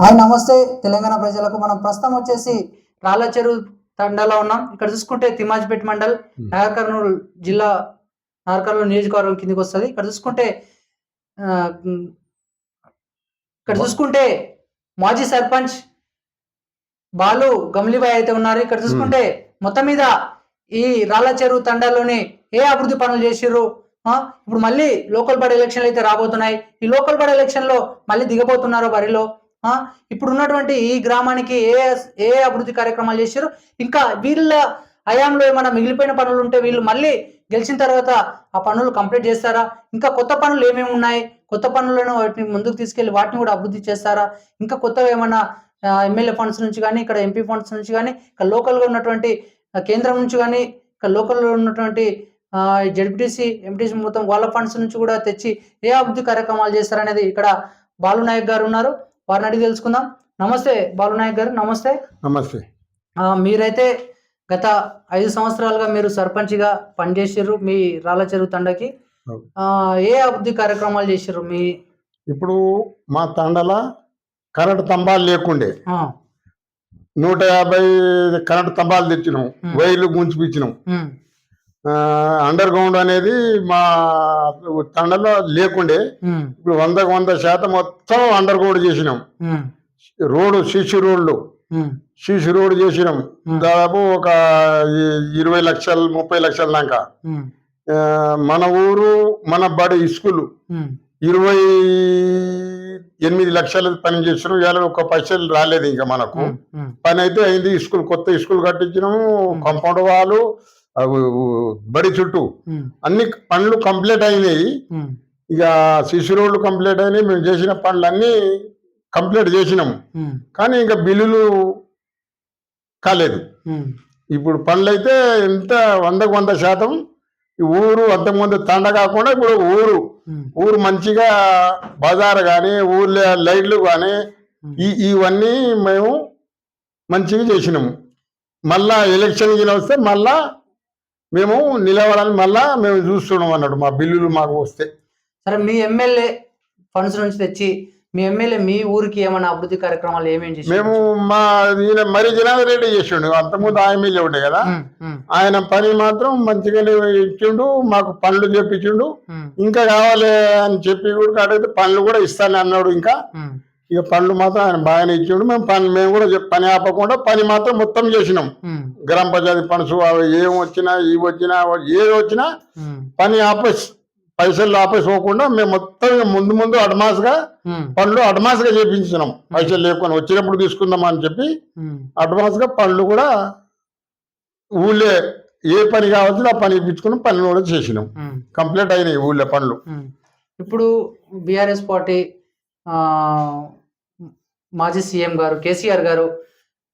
Hi నమస్తే. తెలంగాణ ప్రజలకు మనం ప్రస్తుతం వచ్చేసి రాళ్ళ చెరువు తండాలో ఉన్నాం. ఇక్కడ చూసుకుంటే తిమాజ్పేట్ మండల్ Hmm. నాగర్ కర్నూలు జిల్లా నాగర్ కర్నూలు నియోజకవర్గం కిందకి వస్తుంది. ఇక్కడ చూసుకుంటే ఇక్కడ చూసుకుంటే మాజీ సర్పంచ్ బాలు గమ్లిబాయ్ అయితే ఉన్నారు. ఇక్కడ చూసుకుంటే మొత్తం మీద ఈ రాళ్ళ చెరువు తండాలోని ఏ అభివృద్ధి పనులు చేసిర్రు? ఇప్పుడు మళ్ళీ లోకల్ బాడీ ఎలక్షన్లు అయితే రాబోతున్నాయి. ఈ లోకల్ బాడీ ఎలక్షన్లో మళ్ళీ దిగబోతున్నారు బరిలో? ఇప్పుడు ఉన్నటువంటి ఈ గ్రామానికి ఏ ఏ అభివృద్ధి కార్యక్రమాలు చేశారు? ఇంకా వీళ్ళ హయాంలో ఏమైనా మిగిలిపోయిన పనులు ఉంటే వీళ్ళు మళ్ళీ గెలిచిన తర్వాత ఆ పనులు కంప్లీట్ చేస్తారా? ఇంకా కొత్త పనులు ఏమేమి ఉన్నాయి? కొత్త పనులను వాటిని ముందుకు తీసుకెళ్ళి వాటిని కూడా అభివృద్ధి చేస్తారా? ఇంకా కొత్తగా ఏమైనా ఎమ్మెల్యే ఫండ్స్ నుంచి కానీ ఇక్కడ ఎంపీ ఫండ్స్ నుంచి కానీ ఇక్కడ లోకల్గా ఉన్నటువంటి కేంద్రం నుంచి కానీ ఇక్కడ లోకల్లో ఉన్నటువంటి జడ్పీటీసీ ఎంపీటీసీ మొత్తం వాళ్ళ ఫండ్స్ నుంచి కూడా తెచ్చి ఏ అభివృద్ధి కార్యక్రమాలు చేస్తారనేది ఇక్కడ బాలు నాయక్ గారు ఉన్నారు. వారిని అడిగి తెలుసుకుందాం. నమస్తే బాలు నాయక్ గారు నమస్తే. నమస్తే. మీరైతే గత ఐదు సంవత్సరాలుగా మీరు సర్పంచ్గా పనిచేసారు మీ రాళ్ళ చెరువు తండకి. ఏ అభివృద్ధి కార్యక్రమాలు చేసారు మీ? ఇప్పుడు మా తండల కరెంట్ స్తంభాలు లేకుండే. నూట యాభై కరెంట్ స్తంభాలు తెచ్చినాం. వైర్లు గుంచిపించినాం అండర్ గ్రౌండ్ అనేది మా తండలో లేకుండే ఇప్పుడు వందకు వంద శాతం మొత్తం అండర్ గ్రౌండ్ చేసినాం రోడ్డు సీసీ రోడ్లు. సీసీ రోడ్ చేసినాం. దాదాపు ఒక ఇరవై లక్షలు ముప్పై లక్షల దాకా. మన ఊరు మన బడి స్కూల్ ఇరవై ఎనిమిది లక్షలు పని చేస్తున్నాం. ఇవాళ ఒక పైసలు రాలేదు ఇంకా మనకు. పని అయితే అయింది. స్కూల్ కొత్త స్కూల్ కట్టించినాము. కాంపౌండ్ వాళ్ళు బడి చుట్టూ. అన్ని పనులు కంప్లీట్ అయినాయి. ఇక సిసి రోడ్లు కంప్లీట్ అయినాయి. మేము చేసిన పనులు అన్నీ కంప్లీట్ చేసినాము కానీ ఇంకా బిల్లులు కాలేదు. ఇప్పుడు పనులు అయితే ఎంత వందకు వంద శాతం ఈ ఊరు అంతకుముందు తండ కాకుండా ఇప్పుడు ఊరు. ఊరు మంచిగా బజార్ కానీ ఊర్లో లైట్లు కానీ ఈ ఇవన్నీ మేము మంచిగా చేసినాము మళ్ళా ఎలక్షన్ వస్తే మళ్ళా మేము నిలబడాలని మళ్ళా మేము చూస్తున్నాం అన్నాడు మా బిల్లులు మాకు వస్తే. సరే మీ ఎమ్మెల్యే ఫండ్స్ నుంచి తెచ్చి మీ ఎమ్మెల్యే మీ ఊరికి ఏమైనా అభివృద్ధి కార్యక్రమాలు ఏమేమి చేసి మేము మా ఈయన మరి జనార్దన్ రెడ్డి చేసిండు అంతకుముందు ఆయన ఉండే కదా. ఆయన పని మాత్రం మంచిగానే ఇచ్చిండు మాకు పనులు చేపించిండు. ఇంకా కావాలి అని చెప్పి కూడా అడిగితే పనులు కూడా ఇస్తాను అన్నాడు ఇంకా ఇక పనులు మాత్రం ఆయన బాగానే ఇచ్చిండు. మేము పని మేము కూడా పని ఆపకుండా పని మాత్రం మొత్తం చేసినాం. గ్రామ పంచాయతీ పనులు అవి ఏం వచ్చినా ఇవి వచ్చినా ఏది వచ్చినా పని ఆపేసి పైసలు ఆపేసుకోకుండా మేము మొత్తం ముందు ముందు అడ్వాన్స్గా పనులు అడ్వాన్స్గా చేపించినాం. పైసలు లేకుండా వచ్చినప్పుడు తీసుకుందాం అని చెప్పి అడ్వాన్స్గా పనులు కూడా ఊళ్ళో ఏ పని కావాల్సిందో ఆ పని ఇప్పించుకుని పనులు కూడా చేసినాం. కంప్లీట్ అయినాయి ఊళ్ళో పనులు ఇప్పుడు బీఆర్ఎస్ పార్టీ మాజీ సీఎం గారు కేసీఆర్ గారు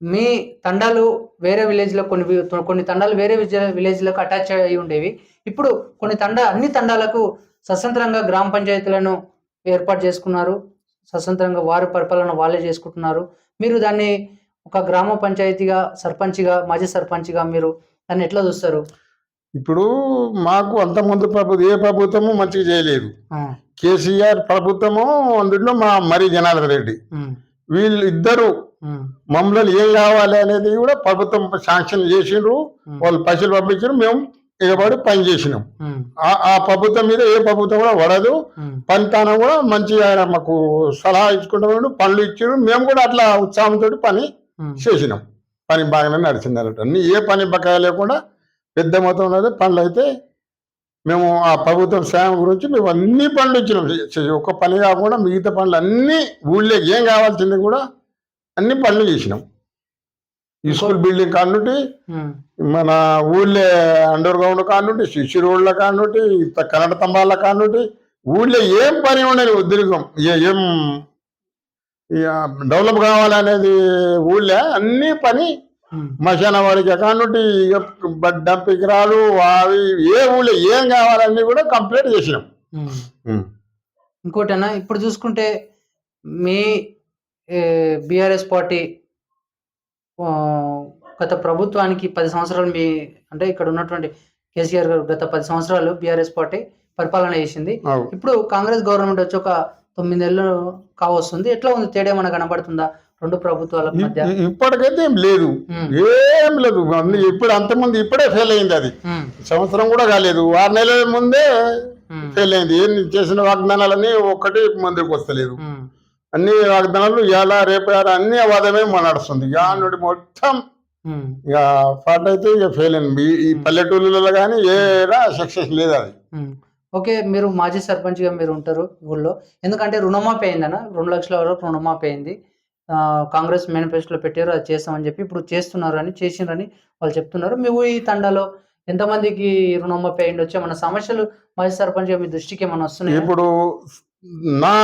మీ తండాలు వేరే విలేజ్లో కొన్ని వి- కొన్ని తండాలు వేరే విలేజ్లకు అటాచ్ అయి ఉండేవి. ఇప్పుడు కొన్ని తండ అన్ని తండాలకు స్వతంత్రంగా గ్రామ పంచాయతీలను ఏర్పాటు చేసుకున్నారు. స్వతంత్రంగా వారి పరిపాలన వాళ్ళే చేసుకుంటున్నారు. మీరు దాన్ని ఒక గ్రామ పంచాయతీగా సర్పంచ్గా మాజీ సర్పంచ్గా మీరు దాన్ని ఎట్లా చూస్తారు? ఇప్పుడు మాకు అంత ముందు ప్రభుత్వం ఏ ప్రభుత్వము మంచిగా చేయలేదు. కేసీఆర్ ప్రభుత్వము అందులో మా మరి జనార్దన్ రెడ్డి. వీళ్ళు ఇద్దరు మమ్మల్ని ఏం కావాలి అనేది కూడా ప్రభుత్వం శాంక్షన్ చేసిండ్రు. వాళ్ళు పైసలు పంపించారు మేము ఎగబడి పని చేసినాం. ఆ- ఆ ప్రభుత్వం మీద ఏ ప్రభుత్వం కూడా పడదు. ఉమ్, పనితానం కూడా మంచిగా మాకు సలహా ఇచ్చుకుంటాము పనులు ఇచ్చారు మేము కూడా అట్లా ఉత్సాహంతో పని. చేసినాం. పని బాగానే నడిచింది అన్నట్టు. అన్ని ఏ పని బకాయ లేకుండా పెద్ద మొత్తంలో పనులు అయితే మేము ఆ ప్రభుత్వం సాయం గురించి మేము అన్ని పనులు ఇచ్చినాం. ఒక్క పని కాకుండా మిగతా పనులు అన్ని ఊళ్ళో ఏం కావాల్సింది కూడా అన్ని పనులు చేసినాం. ఈ స్కూల్ బిల్డింగ్ కానుంటి మన ఊళ్ళో అండర్ గ్రౌండ్ కానుంటి సిసి రోడ్ల కానుంటి కరెంట్ స్తంభాల కానుంటి ఊళ్ళో ఏం పని ఉండని ఉద్యోగం. ఏ- డెవలప్ కావాలనేది ఊళ్ళో అన్ని పని ఉమ్. మశాన వాడికి కానుంటి ఇక డంపింగ్ రాలు అవి ఏ ఊళ్ళో ఏం కావాలన్నీ కూడా కంప్లీట్ చేసినాం. ఇంకోటన్నా ఇప్పుడు చూసుకుంటే మీ బీఆర్ఎస్ పార్టీ గత ప్రభుత్వానికి పది సంవత్సరాలు మీ అంటే ఇక్కడ ఉన్నటువంటి కేసీఆర్ గారు గత పది సంవత్సరాలు బీఆర్ఎస్ పార్టీ పరిపాలన చేసింది. ఇప్పుడు కాంగ్రెస్ గవర్నమెంట్ వచ్చి ఒక తొమ్మిదేళ్ళు కావస్తుంది. ఎట్లా ఉంది? తేడా ఏమైనా కనబడుతుందా? రెండు ప్రభుత్వాల మధ్య? ఇప్పటికైతే ఏం లేదు. ఏం లేదు. ఇప్పుడు అంతమంది ఇప్పుడే ఫెయిల్ అయింది అది. సంవత్సరం కూడా కాలేదు. ఆరు నెలల ముందే ఫెయిల్ అయింది. ఏం చేసిన వాగ్దానాలన్నీ ఒక్కటి ముందుకు వస్తలేదు. అన్ని వాగ్దానాలు ఇలా రేపు అన్ని వాదమే మన నడుస్తుంది ఇక నుండి మొత్తం ఇక పాట అయితే ఇక ఫెయిల్ అయింది. ఈ- పల్లెటూళ్ళలో కానీ ఏడా సక్సెస్ లేదు అది. ఓకే మీరు మాజీ సర్పంచ్గా మీరు ఉంటారు ఊళ్ళో. ఎందుకంటే రుణమాఫీ అయిందన్న రెండు లక్షల వరకు రుణమాఫీ అయింది. కాంగ్రెస్ మేనిఫెస్టోలో పెట్టారు అది చేస్తామని చెప్పి ఇప్పుడు చేస్తున్నారు అని చేసిండ్రని వాళ్ళు చెప్తున్నారు. మేము ఈ తండాలో ఎంతమందికి రుణమాఫీ అయ్యింది వచ్చే మన సమస్యలు మాజీ సర్పంచ్గా మీ దృష్టికి ఏమైనా వస్తున్నాయి? ఇప్పుడు నా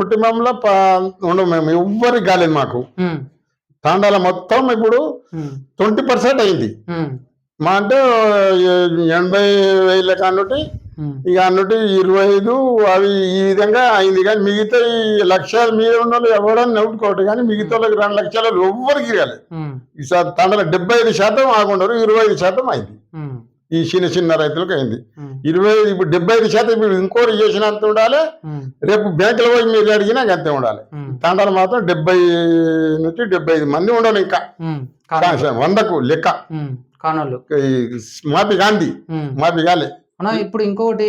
కుటుంబంలో ఉండవు మేము ఎవ్వరికి కాలేదు మాకు. తాండాల మొత్తం ఇప్పుడు ట్వంటీ పర్సెంట్ అయింది. మా అంటే ఎనభై వేల కానుంటి ఇక అన్నట్టు ఇరవై ఐదు అవి ఈ విధంగా అయింది. కానీ మిగతా ఈ లక్షల మీద ఉన్న వాళ్ళు ఎవడని నవ్వుకోవట్టు కానీ మిగతా వాళ్ళకి రెండు లక్షలు ఎవ్వరికి రాలేదు ఈసారి తండల డెబ్బై ఐదు శాతం ఆగుండరు ఇరవై ఐదు శాతం అయింది. ఈ చిన్న చిన్న రైతులకు అయింది. ఇరవై ఐదు ఇప్పుడు డెబ్బై ఐదు శాతం ఇప్పుడు ఇంకోటి చేసినంత ఉండాలి. రేపు బ్యాంకులో పోయి మీరు అడిగినా అంతే ఉండాలి. తండాలు మాత్రం డెబ్బై నుంచి డెబ్బై ఐదు మంది ఉండాలి ఇంకా. వందకు లెక్క. కానోళ్ళు. మాపి గాంధీ. మాపి గాలే అన్న ఇప్పుడు ఇంకొకటి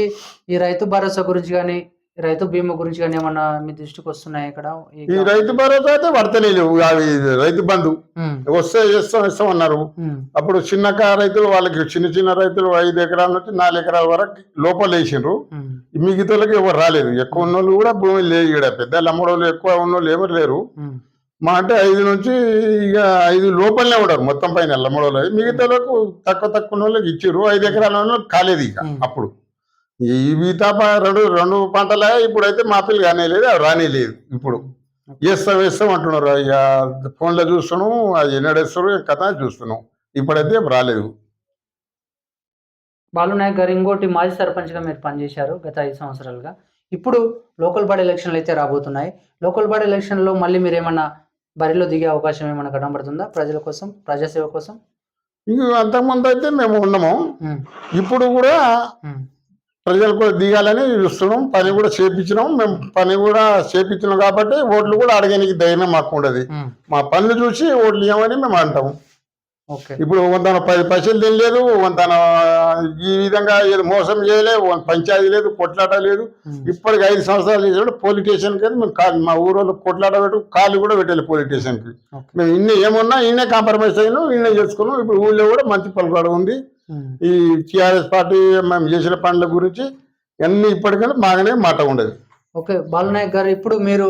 ఈ రైతు భరోసా గురించి కానీ రైతు బీమా గురించి కానీ ఏమన్నా మీ దృష్టికి వస్తున్నాయి ఇక్కడ? ఈ రైతు భరోసా అయితే పడతనే లేవు అవి రైతు బంధు. వస్తే ఇస్తాం ఇస్తాం అన్నారు. అప్పుడు చిన్నకారు రైతులు వాళ్ళకి చిన్న చిన్న రైతులు ఐదు ఎకరాల నుంచి నాలుగు ఎకరాల వరకు లోపల వేసిండ్రు. ఉమ్, మిగతా వాళ్ళకి ఎవరు రాలేదు. ఎక్కువ ఉన్నోళ్ళు కూడా భూమి లేదు ఇక్కడ. పెద్ద అమ్మడోళ్ళు ఎక్కువ ఉన్నోళ్ళు ఎవరు లేరు. మా అంటే ఐదు నుంచి ఇక ఐదు లోపలనే ఉండరు మొత్తం పైన లమ్మడోళ్ళు మిగతా తక్కువ తక్కువ వాళ్ళకి ఇచ్చిర్రు ఐదు ఎకరాల వాళ్ళకి కాలేదు ఇక. అప్పుడు. ఈ తప్ప రెండు రెండు పంటలే ఇప్పుడైతే మాపిల్ కానీ లేదు అవి రాని లేదు ఇప్పుడు వేస్తాం వేస్తాం అంటున్నారు. ఇక ఫోన్లో చూస్తున్నాం అది ఎన్నడేస్తారు కథ చూస్తున్నాం. ఇప్పుడైతే రాలేదు. బాలు నాయక్ గారు ఇంకోటి మాజీ సర్పంచ్గా మీరు పనిచేశారు గత ఐదు సంవత్సరాలుగా. ఇప్పుడు లోకల్ బాడీ ఎలక్షన్లు అయితే రాబోతున్నాయి. లోకల్ బాడీ ఎలక్షన్లో మళ్ళీ మీరు ఏమన్నా బరిలో దిగే అవకాశం ఏమైనా కనబడుతుందా? ప్రజల కోసం ప్రజాసేవ కోసం? ఇంక అంతకుముందు అయితే మేము ఉన్నాము. ఇప్పుడు కూడా ఉమ్, ప్రజలకు దిగాలని చూస్తున్నాం. పని కూడా చేపించినాం. మేము పని కూడా చేపించినాం కాబట్టి ఓట్లు కూడా అడగడానికి ధైర్యం మాకు ఉండదు. మా పనులు చూసి ఓట్లు ఇవ్వమని మేము అంటాం ఓకే ఇప్పుడు వంతన పది పైసలు తినలేదు వంతన ఈ విధంగా ఏదో మోసం చేయలేదు పంచాయతీ లేదు కొట్లాట లేదు. ఇప్పటికి ఐదు సంవత్సరాలు చేసాడు పోలీస్ స్టేషన్కి మేము కాలు మా ఊరోళ్ళు కొట్లాట పెట్టు కాళ్ళు కూడా పెట్టాలి పోలీస్ స్టేషన్కి. మేము ఇన్ని ఏమున్నా ఇన్నే కాంప్రమైజ్ అయినాం ఇన్నే చేసుకున్నాం. ఇప్పుడు ఊళ్ళో కూడా మంచి పలుకాడు ఉంది. ఈ టీఆర్ఎస్ పార్టీ మేము చేసిన పనుల గురించి అన్ని ఇప్పటికైనా బాగానే మాట ఉండదు. ఓకే బాలు నాయక్ గారు ఇప్పుడు మీరు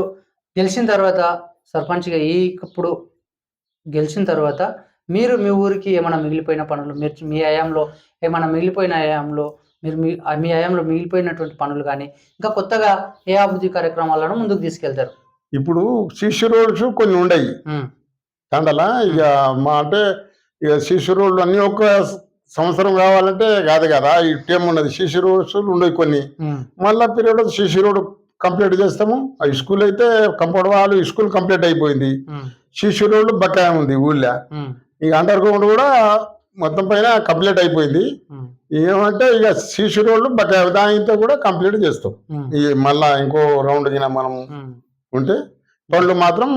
గెలిచిన తర్వాత సర్పంచ్గా ఈ ఇప్పుడు గెలిచిన తర్వాత మీరు మీ ఊరికి ఏమైనా మిగిలిపోయిన పనులు మీరు మీ హయాంలో ఏమైనా మిగిలిపోయిన హయాంలో మీరు మీ మీ హయాంలో మిగిలిపోయినటువంటి పనులు కానీ ఇంకా కొత్తగా ఏ అభివృద్ధి కార్యక్రమాలను ముందుకు తీసుకెళ్తారు? ఇప్పుడు శిష్యు రోడ్స్ కొన్ని ఉండయి. తండల ఇక మా అంటే ఇక శిశు రోడ్లు అన్ని ఒక సంవత్సరం కావాలంటే కాదు కదా ఈ టైం ఉన్నది. శిశు రోడ్స్ ఉండవు కొన్ని మళ్ళా పీరియడ్ శిశు రోడ్ కంప్లీట్ చేస్తాము. ఆ స్కూల్ అయితే కంపౌండ్ వాళ్ళు స్కూల్ కంప్లీట్ అయిపోయింది. శిశు రోడ్లు బకాయి ఉంది ఊళ్ళో. ఇక అండర్ గ్రౌండ్ కూడా మొత్తం పైన కంప్లీట్ అయిపోయింది. ఏమంటే ఇక శిశు రోడ్లు బకాయి దానితో కూడా కంప్లీట్ చేస్తాం. ఈ మళ్ళా ఇంకో రౌండ్ కింద మనం. ఉంటే పనులు మాత్రం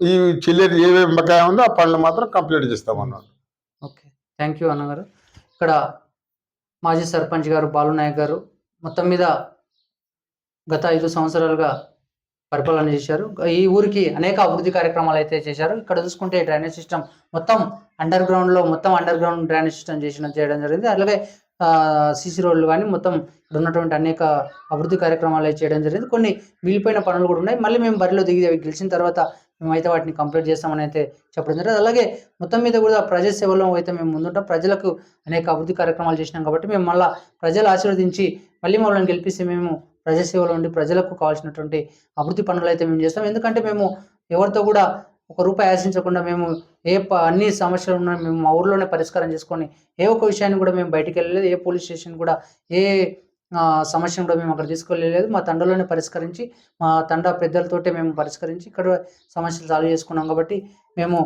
ఈ చిల్లెరి ఏమేమి బకాయి ఉందో ఆ పనులు మాత్రం కంప్లీట్ చేస్తాం అన్నాడు ఓకే. థ్యాంక్ యూ అన్నగారు ఇక్కడ మాజీ సర్పంచ్ గారు బాలు నాయక్ గారు మొత్తం మీద గత ఐదు సంవత్సరాలుగా పరిపాలన చేశారు. ఈ ఊరికి అనేక అభివృద్ధి కార్యక్రమాలు అయితే చేశారు. ఇక్కడ చూసుకుంటే డ్రైనేజ్ సిస్టమ్ మొత్తం అండర్ గ్రౌండ్లో మొత్తం అండర్ గ్రౌండ్ డ్రైనేజ్ సిస్టమ్ చేసిన చేయడం జరిగింది. అలాగే సీసీ రోడ్లు కానీ మొత్తం ఇక్కడ ఉన్నటువంటి అనేక అభివృద్ధి కార్యక్రమాలు అయితే చేయడం జరిగింది. కొన్ని మిగిలిపోయిన పనులు కూడా ఉన్నాయి. మళ్ళీ మేము బరిలో దిగి అవి గెలిచిన తర్వాత మేమైతే వాటిని కంప్లీట్ చేస్తామని అయితే చెప్పడం జరిగింది. అలాగే మొత్తం మీద కూడా ప్రజా సేవలో అయితే మేము ముందుంటాం. ప్రజలకు అనేక అభివృద్ధి కార్యక్రమాలు చేసినాం కాబట్టి మేము మళ్ళీ ప్రజలు ఆశీర్వదించి మళ్ళీ మమ్మల్ని గెలిపిస్తే మేము ప్రజాసేవలో ఉండి ప్రజలకు కావాల్సినటువంటి అభివృద్ధి పనులు అయితే మేము చేస్తాం. ఎందుకంటే మేము ఎవరితో కూడా ఒక రూపాయి ఆశించకుండా మేము ఏ ప- అన్ని సమస్యలు ఉన్నా మేము మా ఊర్లోనే పరిష్కారం చేసుకొని ఏ ఒక్క విషయాన్ని కూడా మేము బయటికి వెళ్ళలేదు. ఏ పోలీస్ స్టేషన్ కూడా ఏ సమస్యను కూడా మేము అక్కడ తీసుకెళ్ళలేదు. మా తండలోనే పరిష్కరించి మా తండ పెద్దలతోటే మేము పరిష్కరించి ఇక్కడ సమస్యలు సాల్వ్ చేసుకున్నాం కాబట్టి మేము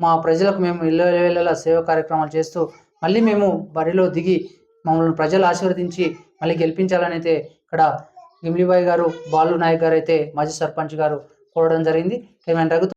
మా ప్రజలకు మేము ఇళ్ళ వేళలా సేవ కార్యక్రమాలు చేస్తూ మళ్ళీ మేము బరిలో దిగి మమ్మల్ని ప్రజలు ఆశీర్వదించి మళ్ళీ గెలిపించాలని అయితే ఇక్కడ గిమ్లీబాయి గారు బాలు నాయక్ గారు అయితే మాజీ సర్పంచ్ గారు కోరడం జరిగింది. ఏమైనా